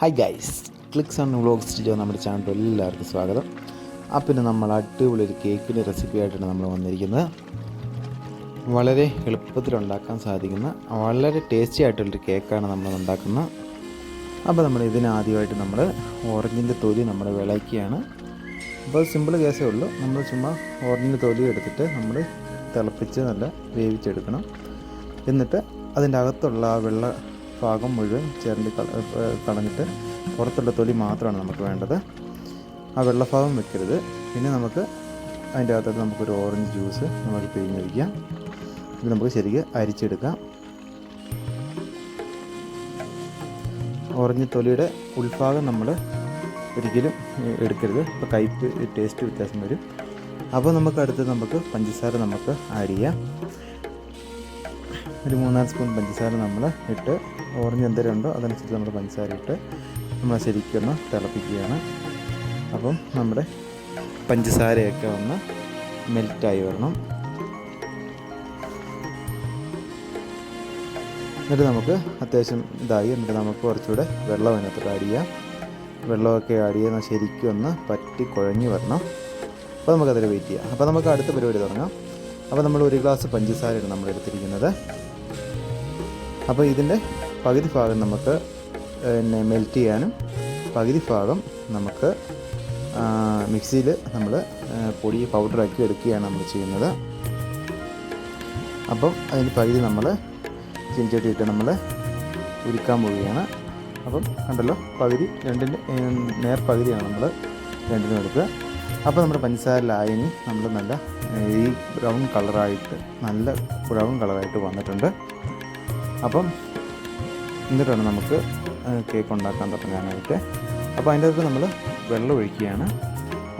Hi guys clicks and vlog studio നമ്മുടെ channel എല്ലാവർക്കും സ്വാഗതം. ആ പിന്നെ നമ്മൾ അടിപൊളി ഒരു കേക്കിന്റെ റെസിപ്പി ആയിട്ടാണ് നമ്മൾ വന്നിരിക്കുന്നത്. വളരെ എളുപ്പത്തിൽ ഉണ്ടാക്കാൻ സാധിക്കുന്ന വളരെ ടേസ്റ്റി ആയിട്ടുള്ളൊരു കേക്കാണ് നമ്മൾ ഉണ്ടാക്കുന്നത്. അപ്പോൾ നമ്മൾ ഇതിനാദ്യമായിട്ട് നമ്മൾ ഓറഞ്ചിന്റെ തൊലി നമ്മൾ വിളയ്ക്കുകയാണ്. അപ്പോൾ സിമ്പിൾ കേസേ ഉള്ളൂ. നമ്മൾ ചുമ്മാ ഓറഞ്ചിന്റെ തൊലി എടുത്തിട്ട് നമ്മൾ തിളപ്പിച്ച് നല്ല വേവിച്ചെടുക്കണം. എന്നിട്ട് അതിന്റെ അകത്തുള്ള ആ വെള്ള ഭാഗം മുഴുവൻ ചേർന്ന് കളഞ്ഞിട്ട് പുറത്തുള്ള തൊലി മാത്രമാണ് നമുക്ക് വേണ്ടത്. ആ വെള്ളഭാഗം വെക്കരുത്. പിന്നെ നമുക്ക് അതിന്റെ അകത്തോട്ട് നമുക്കൊരു ഓറഞ്ച് ജ്യൂസ് നമുക്ക് പിഴിഞ്ഞൊഴിക്കാം ഇത് നമുക്ക് ശരിക്ക് അരിച്ചെടുക്കാം. ഓറഞ്ച് തൊലിയുടെ ഉൾഭാഗം നമ്മൾ ഒരിക്കലും എടുക്കരുത്. ഇപ്പോൾ കയ്പ് ടേസ്റ്റ് വ്യത്യാസം വരും. അപ്പോൾ നമുക്ക് അടുത്ത് നമുക്ക് പഞ്ചസാര നമുക്ക് ആഡ് ചെയ്യാം. ഒരു മൂന്നാൽ സ്പൂൺ പഞ്ചസാര നമ്മൾ ഇട്ട് ഓറഞ്ച് എന്തെങ്കിലും ഉണ്ടോ അതനുസരിച്ച് നമ്മൾ പഞ്ചസാര ഇട്ട് നമ്മൾ ശരിക്കൊന്ന് തിളപ്പിക്കുകയാണ്. അപ്പം നമ്മുടെ പഞ്ചസാരയൊക്കെ ഒന്ന് മെൽറ്റായി വരണം. എന്നിട്ട് നമുക്ക് അത്യാവശ്യം ഇതായി. എന്നിട്ട് നമുക്ക് കുറച്ചുകൂടെ വെള്ളം അതിനകത്തോട്ട് ആഡ് ചെയ്യാം. വെള്ളമൊക്കെ ആഡ് ചെയ്യുന്ന ശരിക്കും ഒന്ന് പറ്റി കുഴഞ്ഞു വരണം. അപ്പോൾ നമുക്കതിൽ വെയിറ്റ് ചെയ്യാം. അപ്പോൾ നമുക്ക് അടുത്ത പരിപാടി തുടങ്ങാം. അപ്പോൾ നമ്മൾ ഒരു ഗ്ലാസ് പഞ്ചസാരയാണ് നമ്മൾ എടുത്തിരിക്കുന്നത് അപ്പോൾ ഇതിന്റെ പകുതി ഭാഗം നമുക്ക് പിന്നെ മെൽറ്റ് ചെയ്യാനും പകുതി ഭാഗം നമുക്ക് മിക്സിയിൽ നമ്മൾ പൊടി പൗഡറാക്കി എടുക്കുകയാണ് നമ്മൾ ചെയ്യുന്നത്. അപ്പം അതിന് പകുതി നമ്മൾ ചിഞ്ചട്ടിയിട്ട് നമ്മൾ ഉരുക്കാൻ പോവുകയാണ്. അപ്പം കണ്ടല്ലോ പകുതി രണ്ടിന്റെ നേർ പകുതിയാണ് നമ്മൾ രണ്ടിനും എടുക്കുക. അപ്പോൾ നമ്മുടെ പഞ്ചസാര ലായനി നമ്മൾ നല്ല ഈ ബ്രൗൺ കളറായിട്ട് നല്ല ബ്രൗൺ കളറായിട്ട് വന്നിട്ടുണ്ട്. അപ്പം എന്നിട്ടാണ് നമുക്ക് കേക്ക് ഉണ്ടാക്കാൻ തുടങ്ങാനായിട്ട്. അപ്പോൾ അതിന്റെ അകത്ത് നമ്മൾ വെള്ളം ഒഴിക്കുകയാണ്.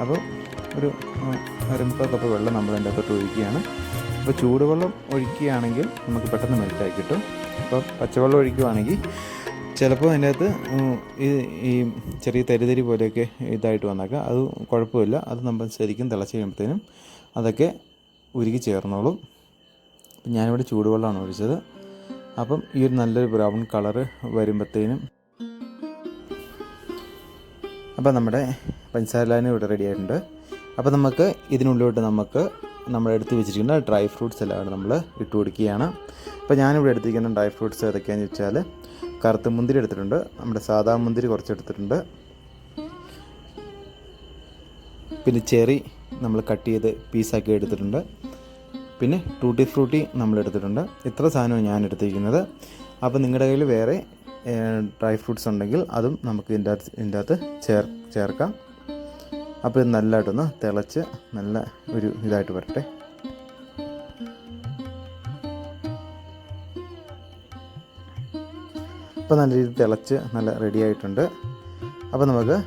അപ്പോൾ ഒരു അരമുക്കാൽ കപ്പ് വെള്ളം നമ്മൾ അതിന്റെ അകത്തോട്ട് ഒഴിക്കുകയാണ്. അപ്പോൾ ചൂടുവെള്ളം ഒഴിക്കുകയാണെങ്കിൽ നമുക്ക് പെട്ടെന്ന് മെൽറ്റായി കിട്ടും. അപ്പോൾ പച്ചവെള്ളം ഒഴിക്കുകയാണെങ്കിൽ ചിലപ്പോൾ അതിന്റെ അകത്ത് ഈ ചെറിയ തരിതരി പോലെയൊക്കെ ഇതായിട്ട് വന്നേക്കാം. അത് കുഴപ്പമില്ല. അത് നമ്മൾ ശരിക്കും തിളച്ച് കഴിയുമ്പോഴത്തേനും അതൊക്കെ ഉരുകി ചേർന്നോളും. ഞാനിവിടെ ചൂടുവെള്ളമാണ് ഒഴിച്ചത്. അപ്പം ഈ ഒരു നല്ലൊരു ബ്രൗൺ കളർ വരുമ്പോഴത്തേനും അപ്പം നമ്മുടെ പഞ്ചസാര പഞ്ചസാരലാനും ഇവിടെ റെഡി ആയിട്ടുണ്ട്. അപ്പോൾ നമുക്ക് ഇതിനുള്ളിലോട്ട് നമുക്ക് നമ്മൾ എടുത്ത് വെച്ചിരിക്കുന്ന ഡ്രൈ ഫ്രൂട്ട്സ് എല്ലാം നമ്മൾ ഇട്ട് കൊടുക്കുകയാണ്. അപ്പോൾ ഞാനിവിടെ എടുത്തിരിക്കുന്ന ഡ്രൈ ഫ്രൂട്ട്സ് ഏതൊക്കെയാണെന്ന് വെച്ചാൽ കറുത്ത മുന്തിരി എടുത്തിട്ടുണ്ട് നമ്മുടെ സാധാ മുന്തിരി കുറച്ച് എടുത്തിട്ടുണ്ട്. പിന്നെ ചെറി നമ്മൾ കട്ട് ചെയ്ത് പീസാക്കി എടുത്തിട്ടുണ്ട്. പിന്നെ ടൂട്ടി ഫ്രൂട്ടി നമ്മൾ എടുത്തിട്ടുണ്ട് ഇത്ര സാധനവും ഞാൻ എടുത്തിരിക്കുന്നത് അപ്പോൾ നിങ്ങളുടെ കയ്യിൽ വേറെ ഡ്രൈ ഫ്രൂട്ട്സ് ഉണ്ടെങ്കിൽ അതും നമുക്ക് ഇതിന്റെ അകത്ത് ഇതിന്റെ അകത്ത് ചേർ ചേർക്കാം. അപ്പോൾ ഇത് നല്ലതായിട്ടൊന്ന് തിളച്ച് നല്ല ഒരു ഇതായിട്ട് വരട്ടെ. അപ്പോൾ നല്ല രീതിയിൽ തിളച്ച് നല്ല റെഡി ആയിട്ടുണ്ട്. അപ്പോൾ നമുക്ക്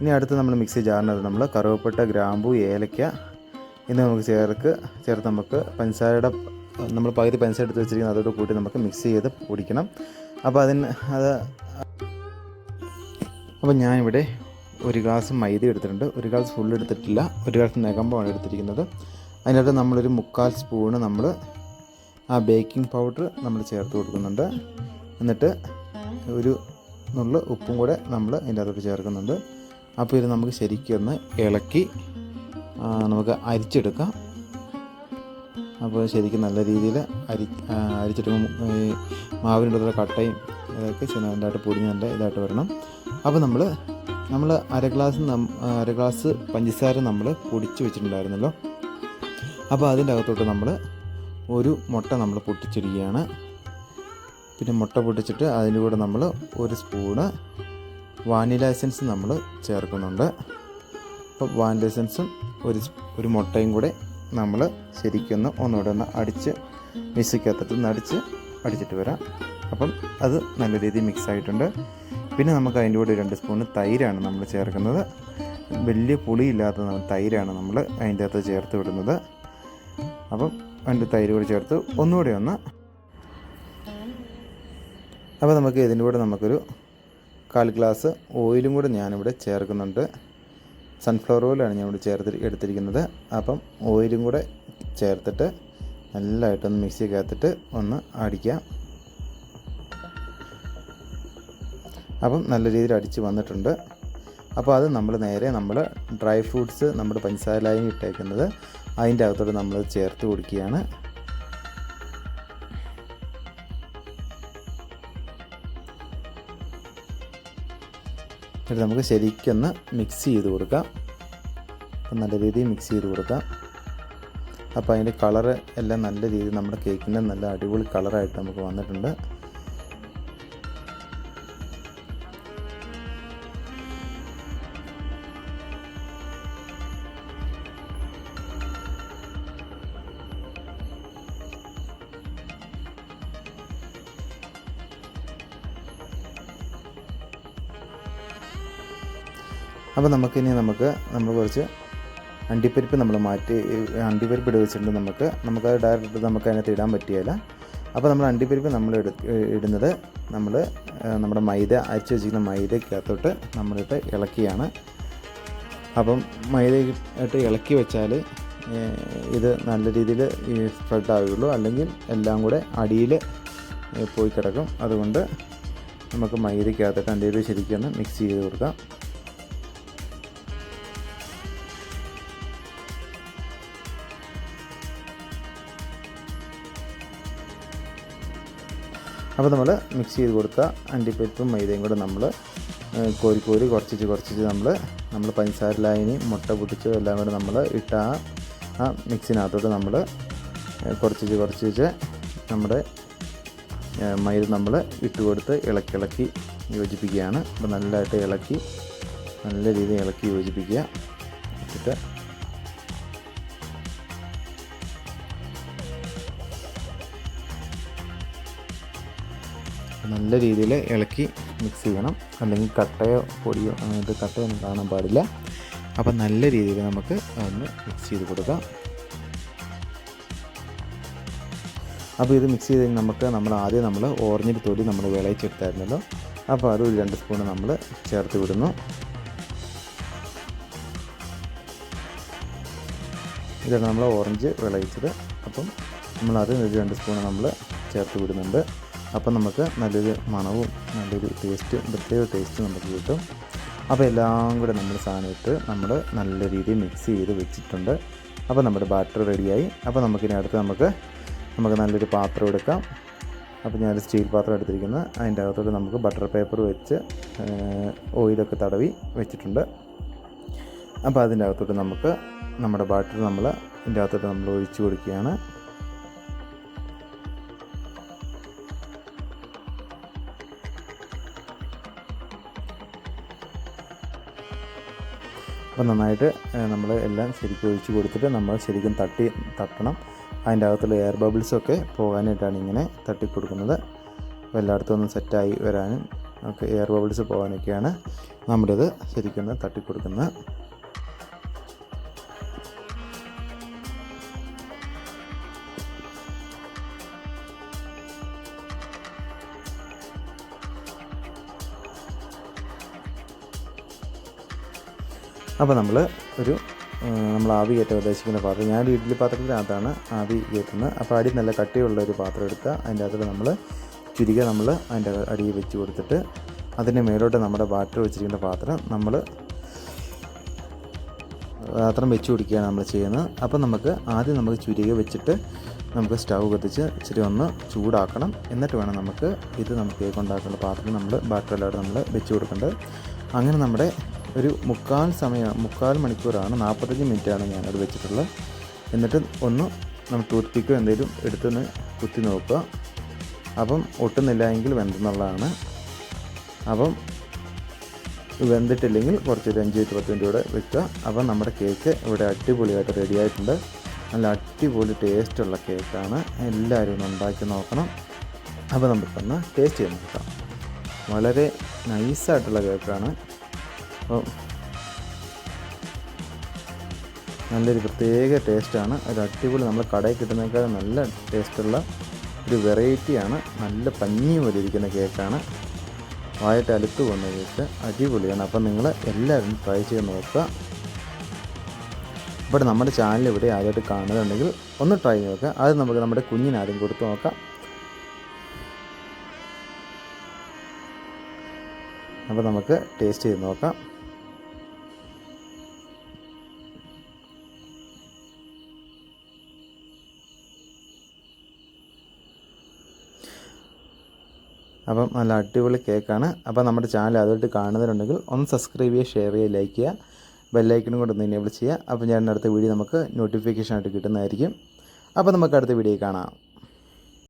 ഇനി അടുത്ത് നമ്മൾ മിക്സി ജാറിനകത്ത് നമ്മൾ കറുവപ്പട്ട ഗ്രാമ്പു ഏലക്ക എന്നിവ നമുക്ക് ചേർക്ക് ചേർത്ത് നമുക്ക് പഞ്ചസാരയുടെ നമ്മൾ പകുതി പഞ്ചസാര എടുത്ത് വെച്ചിരിക്കുന്നത് അതോട് കൂട്ടി നമുക്ക് മിക്സ് ചെയ്ത് പൊടിക്കണം. അപ്പോൾ അതിന് അത് അപ്പോൾ ഞാനിവിടെ ഒരു ഗ്ലാസ് മൈദ എടുത്തിട്ടുണ്ട്. ഒരു ഗ്ലാസ് ഫുൾ എടുത്തിട്ടില്ല. ഒരു ഗ്ലാസ് നെകമ്പമാണ് എടുത്തിരിക്കുന്നത്. അതിനകത്ത് നമ്മളൊരു മുക്കാൽ സ്പൂണ് നമ്മൾ ആ ബേക്കിംഗ് പൗഡർ നമ്മൾ ചേർത്ത് കൊടുക്കുന്നുണ്ട്. എന്നിട്ട് ഒരു നുള്ള ഉപ്പും കൂടെ നമ്മൾ അതിന്റെ അകത്തോട്ട് ചേർക്കുന്നുണ്ട്. അപ്പോൾ ഇത് നമുക്ക് ശരിക്കും ഒന്ന് ഇളക്കി നമുക്ക് അരിച്ചെടുക്കാം. അപ്പോൾ ശരിക്കും നല്ല രീതിയിൽ അരി അരിച്ചെടുക്കുമ്പോൾ ഈ മാവിനുള്ള കട്ടയും ഇതൊക്കെ നല്ലതായിട്ട് പൊടിഞ്ഞ് നല്ല ഇതായിട്ട് വരണം. അപ്പോൾ നമ്മൾ നമ്മൾ അര ഗ്ലാസ് അര ഗ്ലാസ് പഞ്ചസാര നമ്മൾ പൊടിച്ച് വെച്ചിട്ടുണ്ടായിരുന്നല്ലോ. അപ്പോൾ അതിന്റെ അകത്തോട്ട് നമ്മൾ ഒരു മുട്ട നമ്മൾ പൊട്ടിച്ചിടുകയാണ് പിന്നെ മുട്ട പൊട്ടിച്ചിട്ട് അതിന്റെ കൂടെ നമ്മൾ ഒരു സ്പൂണ് വാനില എസൻസ് നമ്മൾ ചേർക്കുന്നുണ്ട്. അപ്പോൾ വാനില ഒരു ഒരു മുട്ടയും കൂടെ നമ്മൾ ശരിക്കൊന്ന് ഒന്നുകൂടെ ഒന്ന് അടിച്ച് മിക്സിക്കകത്തിട്ട് ഒന്ന് അടിച്ച് അടിച്ചിട്ട് വരാം. അപ്പം അത് നല്ല രീതിയിൽ മിക്സ് ആയിട്ടുണ്ട്. പിന്നെ നമുക്ക് അതിന്റെ കൂടെ രണ്ട് സ്പൂണ് തൈരാണ് നമ്മൾ ചേർക്കുന്നത്. വലിയ പുളിയില്ലാത്ത തൈരാണ് നമ്മൾ അതിന്റെ അകത്ത് ചേർത്ത് വിടുന്നത്. അപ്പം അതിന്റെ തൈര് കൂടി ചേർത്ത് ഒന്നുകൂടെ ഒന്ന് അപ്പോൾ നമുക്ക് ഇതിന്റെ കൂടെ നമുക്കൊരു കാൽ ഗ്ലാസ് ഓയിലും കൂടെ ഞാനിവിടെ ചേർക്കുന്നുണ്ട്. സൺഫ്ലവർ ഓയിലാണ് ഞാൻ ഇവിടെ ചേർത്ത് എടുത്തിരിക്കുന്നത്. അപ്പം ഓയിലും കൂടെ ചേർത്തിട്ട് നല്ലതായിട്ടൊന്ന് മിക്സിക്കകത്തിട്ട് ഒന്ന് അടിക്കാം. അപ്പം നല്ല രീതിയിൽ അടിച്ച് വന്നിട്ടുണ്ട്. അപ്പോൾ അത് നമ്മൾ നേരെ നമ്മൾ ഡ്രൈ ഫ്രൂട്ട്സ് നമ്മുടെ പഞ്ചസാര ലൈൻ ഇട്ടേക്കുന്നത്. അതിന്റെ അകത്തോട്ട് നമ്മൾ ചേർത്ത് കൊടുക്കുകയാണ്. എന്നിട്ട് നമുക്ക് ശരിക്കൊന്ന് മിക്സ് ചെയ്ത് കൊടുക്കാം. അപ്പം നല്ല രീതിയിൽ മിക്സ് ചെയ്ത് കൊടുക്കാം. അപ്പോൾ അതിന്റെ കളറ് എല്ലാം നല്ല രീതിയിൽ നമ്മുടെ കേക്കിന്റെ നല്ല അടിപൊളി കളറായിട്ട് നമുക്ക് വന്നിട്ടുണ്ട്. അപ്പോൾ നമുക്കിനി നമുക്ക് നമ്മൾ കുറച്ച് അണ്ടിപ്പരിപ്പ് നമ്മൾ മാറ്റി അണ്ടിപ്പരിപ്പ് ഇട വെച്ചിട്ടുണ്ട് നമുക്ക്. നമുക്കത് ഡയറക്റ്റ് നമുക്ക് അതിനകത്ത് ഇടാൻ പറ്റിയല്ല അപ്പോൾ നമ്മൾ അണ്ടിപ്പരിപ്പ് നമ്മൾ ഇടുന്നത് നമ്മൾ നമ്മുടെ മൈദ അരച്ച് വെച്ചിരിക്കുന്ന മൈദക്കകത്തോട്ട് നമ്മളിട്ട് ഇളക്കിയാണ്. അപ്പം മൈദ ഇട്ട് ഇളക്കി വെച്ചാൽ ഇത് നല്ല രീതിയിൽ സ്പ്രെഡ് ആവുകയുള്ളൂ. അല്ലെങ്കിൽ എല്ലാം കൂടെ അടിയിൽ പോയി കിടക്കും. അതുകൊണ്ട് നമുക്ക് മൈദക്കകത്തോട്ട് അണ്ടിപ്പരിപ്പ് ശരിക്കും മിക്സ് ചെയ്ത് കൊടുക്കാം. അപ്പോൾ നമ്മൾ മിക്സ് ചെയ്ത് കൊടുത്ത അണ്ടിപ്പരിപ്പും മൈദയും കൂടെ നമ്മൾ കോരി കോരി കുറച്ചിച്ച് കുറച്ചിച്ച് നമ്മൾ നമ്മൾ പഞ്ചസാര ലായനി മുട്ട പൊട്ടിച്ച് എല്ലാം കൂടെ നമ്മൾ ഇട്ട ആ ആ മിക്സിനകത്തോട്ട് നമ്മൾ കുറച്ചിച്ച് കുറച്ചിച്ച് നമ്മുടെ മൈദ നമ്മൾ ഇട്ട് കൊടുത്ത് ഇളക്കി ഇളക്കി യോജിപ്പിക്കുകയാണ്. അപ്പോൾ നല്ലതായിട്ട് ഇളക്കി നല്ല രീതിയിൽ ഇളക്കി യോജിപ്പിക്കുക. എന്നിട്ട് നല്ല രീതിയിൽ ഇളക്കി മിക്സ് ചെയ്യണം. അല്ലെങ്കിൽ കട്ടയോ പൊടിയോ അങ്ങനത്തെ കട്ടയൊന്നും കാണാൻ പാടില്ല. അപ്പം നല്ല രീതിയിൽ നമുക്ക് ഒന്ന് മിക്സ് ചെയ്ത് കൊടുക്കാം. അപ്പോൾ ഇത് മിക്സ് ചെയ്ത് നമുക്ക് നമ്മൾ ആദ്യം നമ്മൾ ഓറഞ്ചിന്റെ തൊലി നമ്മൾ വിളയിച്ചെടുത്തായിരുന്നല്ലോ അപ്പോൾ അത് ഒരു രണ്ട് സ്പൂൺ നമ്മൾ ചേർത്ത് വിടുന്നു. ഇതാണ് നമ്മൾ ഓറഞ്ച് വിളയിച്ചത്. അപ്പം നമ്മളത് ഒരു രണ്ട് സ്പൂൺ നമ്മൾ ചേർത്ത് വിടുന്നുണ്ട്. അപ്പം നമുക്ക് നല്ലൊരു മണവും നല്ലൊരു ടേസ്റ്റ് പ്രത്യേക ടേസ്റ്റ് നമുക്ക് കിട്ടും. അപ്പോൾ എല്ലാം കൂടെ നമ്മൾ സാധനം ഇട്ട് നമ്മൾ നല്ല രീതിയിൽ മിക്സ് ചെയ്ത് വെച്ചിട്ടുണ്ട്. അപ്പോൾ നമ്മുടെ ബാറ്റർ റെഡിയായി അപ്പോൾ നമുക്കിനി അടുത്ത് നമുക്ക് നമുക്ക് നല്ലൊരു പാത്രം എടുക്കാം. അപ്പോൾ ഞാൻ സ്റ്റീൽ പാത്രം എടുത്തിരിക്കുന്നത് അതിന്റെ അകത്തോട്ട് നമുക്ക് ബട്ടർ പേപ്പർ വെച്ച് ഓയിലൊക്കെ തടവി വെച്ചിട്ടുണ്ട്. അപ്പോൾ അതിന്റെ അകത്തോട്ട് നമുക്ക് നമ്മുടെ ബാറ്റർ നമ്മൾ ഇതിന്റെ അകത്തോട്ട് നമ്മൾ ഒഴിച്ചു കൊടുക്കുകയാണ്. അപ്പോൾ നന്നായിട്ട് നമ്മൾ എല്ലാം ശരിക്കും ഒഴിച്ച് കൊടുത്തിട്ട് നമ്മൾ ശരിക്കും തട്ടി തട്ടണം. അതിന്റെ അകത്തുള്ള എയർ ബബിൾസൊക്കെ പോകാനായിട്ടാണ് ഇങ്ങനെ തട്ടി കൊടുക്കുന്നത് എല്ലായിടത്തും ഒന്ന് സെറ്റായി വരാനും ഒക്കെ എയർ ബബിൾസ് പോകാനൊക്കെയാണ് നമ്മുടേത് ശരിക്കും തട്ടി കൊടുക്കുന്നത് അപ്പോൾ നമ്മൾ ഒരു നമ്മൾ ആവി കയറ്റാൻ ഉദ്ദേശിക്കുന്ന പാത്രം. ഞാൻ ഇഡ്ഡലി പാത്രത്തിനകത്താണ് ആവി കയറ്റുന്നത്. അപ്പോൾ അടി നല്ല കട്ടിയുള്ള ഒരു പാത്രം എടുക്കുക അതിന്റെ അകത്ത് നമ്മൾ ചുരിക നമ്മൾ അതിന്റെ അടിയിൽ വെച്ച് കൊടുത്തിട്ട് അതിന്റെ മേലോട്ട് നമ്മുടെ ബാറ്റർ വെച്ചിരിക്കുന്ന പാത്രം നമ്മൾ പാത്രം വെച്ച് കൊടുക്കുകയാണ് നമ്മൾ ചെയ്യുന്നത്. അപ്പോൾ നമുക്ക് ആദ്യം നമുക്ക് ചുരിക വെച്ചിട്ട് നമുക്ക് സ്റ്റൗ കത്തിച്ച് ഇച്ചിരി ഒന്ന് ചൂടാക്കണം. എന്നിട്ട് വേണം നമുക്ക് ഇത് നമുക്ക് കേക്ക് ഉണ്ടാക്കുന്ന പാത്രം നമ്മൾ ബാറ്ററിലോട്ട് നമ്മൾ വെച്ച് കൊടുക്കേണ്ടത്. അങ്ങനെ നമ്മുടെ ഒരു മുക്കാൽ സമയം മുക്കാൽ മണിക്കൂറാണ് നാൽപ്പത്തഞ്ച് മിനിറ്റാണ് ഞാനത് വെച്ചിട്ടുള്ളത്. എന്നിട്ട് ഒന്ന് നമ്മൾ ടൂത്ത് പിക്കോ എന്തെങ്കിലും എടുത്തൊന്ന് കുത്തി നോക്കുക. അപ്പം ഒട്ടുന്നില്ല എങ്കിൽ വെന്തെന്നുള്ളതാണ്. അപ്പം വെന്തിട്ടില്ലെങ്കിൽ കുറച്ചൊരു അഞ്ച് പത്ത് മിനിറ്റ് കൂടെ വെക്കുക. അപ്പം നമ്മുടെ കേക്ക് ഇവിടെ അടിപൊളിയായിട്ട് റെഡി ആയിട്ടുണ്ട്. നല്ല അടിപൊളി ടേസ്റ്റുള്ള കേക്കാണ്. എല്ലാവരും ഒന്ന് ഉണ്ടാക്കി നോക്കണം. അപ്പോൾ നമുക്കൊന്ന് ടേസ്റ്റ് ചെയ്ത് നോക്കാം. വളരെ നൈസായിട്ടുള്ള കേക്കാണ്. അപ്പോൾ നല്ലൊരു പ്രത്യേക ടേസ്റ്റാണ്. ഒരു അടിപൊളി നമ്മൾ കടയിൽ കിട്ടുന്നേക്കാൾ നല്ല ടേസ്റ്റുള്ള ഒരു വെറൈറ്റിയാണ് നല്ല പഞ്ഞി പോലെ ഇരിക്കുന്ന കേക്കാണ്. വായിട്ട് അലുത്ത് പോകുന്ന കേക്ക്. അടിപൊളിയാണ്. അപ്പം നിങ്ങൾ എല്ലാവരും ട്രൈ ചെയ്ത് നോക്കുക. ഇവിടെ നമ്മുടെ ചാനൽ ഇവിടെ ആദ്യമായിട്ട് കാണുന്നുണ്ടെങ്കിൽ ഒന്ന് ട്രൈ ചെയ്ത് നോക്കുക. അത് നമുക്ക് നമ്മുടെ കുഞ്ഞിന് ആദ്യം കൊടുത്ത് നോക്കാം. അപ്പോൾ നമുക്ക് ടേസ്റ്റ് ചെയ്ത് നോക്കാം. അപ്പം നല്ല അടിപൊളി കേക്കാണ്. അപ്പോൾ നമ്മുടെ ചാനൽ അതുമായിട്ട് കാണുന്നവരുണ്ടെങ്കിൽ ഒന്ന് സബ്സ്ക്രൈബ് ചെയ്യുക ഷെയർ ചെയ്യുക ലൈക്ക് ചെയ്യുക. ബെല്ലൈക്കനും കൂടെ ഒന്ന് എനേബിൾ ചെയ്യുക. അപ്പോൾ ഞാൻ അടുത്ത വീഡിയോ നമുക്ക് നോട്ടിഫിക്കേഷൻ ആയിട്ട് കിട്ടുന്നതായിരിക്കും. അപ്പോൾ നമുക്ക് അടുത്ത വീഡിയോ കാണാം.